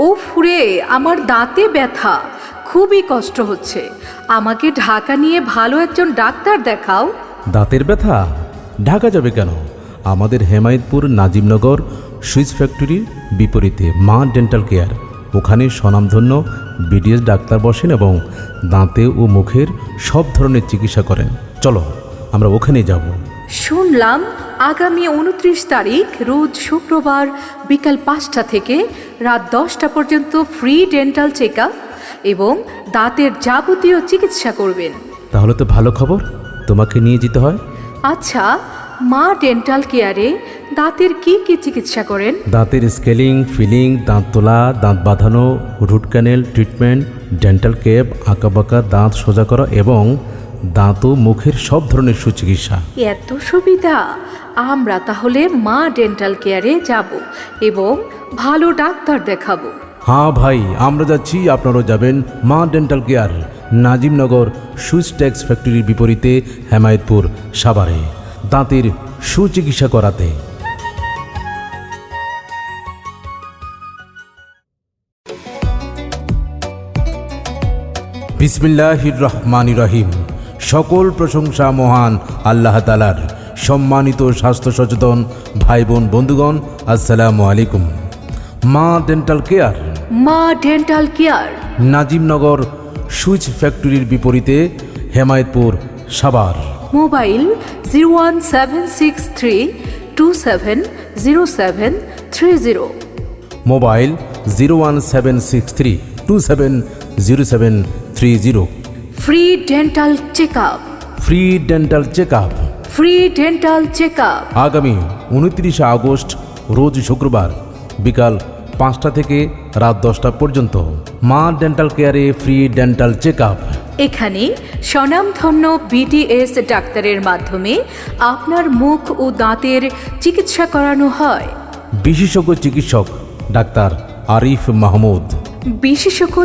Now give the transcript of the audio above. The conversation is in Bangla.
ও ফুরে, আমার দাঁতে ব্যথা। খুবই কষ্ট হচ্ছে। আমাকে ঢাকা নিয়ে ভালো একজন ডাক্তার দেখাও। দাঁতের ব্যথা? ঢাকা যাবে কেন? আমাদের হেমায়তপুর নাজিমনগর সুইচ ফ্যাক্টরির বিপরীতে মা ডেন্টাল কেয়ার। ওখানে স্বনামধন্য বিডিএস ডাক্তার বসেন এবং দাঁতে ও মুখের সব ধরনের চিকিৎসা করেন। চলো, আমরা ওখানে যাব। শুনলাম আগামী উনত্রিশ তারিখ রোজ শুক্রবার বিকাল পাঁচটা থেকে রাত দশটা পর্যন্ত ফ্রি ডেন্টাল চেক এবং দাঁতের যাবতীয় চিকিৎসা করবেন। তাহলে তো ভালো খবর তোমাকে নিয়ে যেতে হয়। আচ্ছা মা ডেন্টাল কেয়ারে দাঁতের কি কি চিকিৎসা করেন? দাঁতের স্কেলিং ফিলিং দাঁত তোলা দাঁত বাঁধানো root canal treatment dental cap আঁকাবাঁকা দাঁত সোজা করা এবং দাঁত ও মুখের সব ধরনের সুচিকিৎসা। এত সুবিধা। আমরা তাহলে মা ডেন্টাল কেয়ারে যাব এবং ভালো ডাক্তার দেখাবো। হ্যাঁ ভাই আমরা যাচ্ছি আপনারাও যাবেন Ma dental care Nazimnagar switch tax ফ্যাক্টরির বিপরীতে হেমায়তপুর সাভারে। দাঁতের সুচিকিৎসা করাতে। বিসমিল্লাহির রহমান রহিম। সকল প্রশংসা মহান আল্লাহ তালার সম্মানিত স্বাস্থ্য সচেতন ভাই বোন বন্ধুগণ আসসালামু আলাইকুম। Ma dental care. Ma dental care. Nazimnagar switch ফ্যাক্টরির বিপরীতে Hemayetpur Savar. Mobile zero one seven six three two seven zero seven three zero. Mobile zero one seven six three two seven zero seven three zero. Free dental check up free dental check up free dental check up আগামী উনত্রিশে আগস্ট রোজ শুক্রবার বিকাল পাঁচটা থেকে রাত দশটা পর্যন্ত মা ডেন্টাল কেয়ারে ফ্রি ডেন্টাল চেক আপ এখানে স্বনামধন্য বিডিএস ডাক্তারের মাধ্যমে আপনার মুখ ও দাঁতের চিকিৎসা করানো হয়। বিশেষজ্ঞ চিকিৎসক ডাক্তার আরিফ মাহমুদ। বিশেষজ্ঞ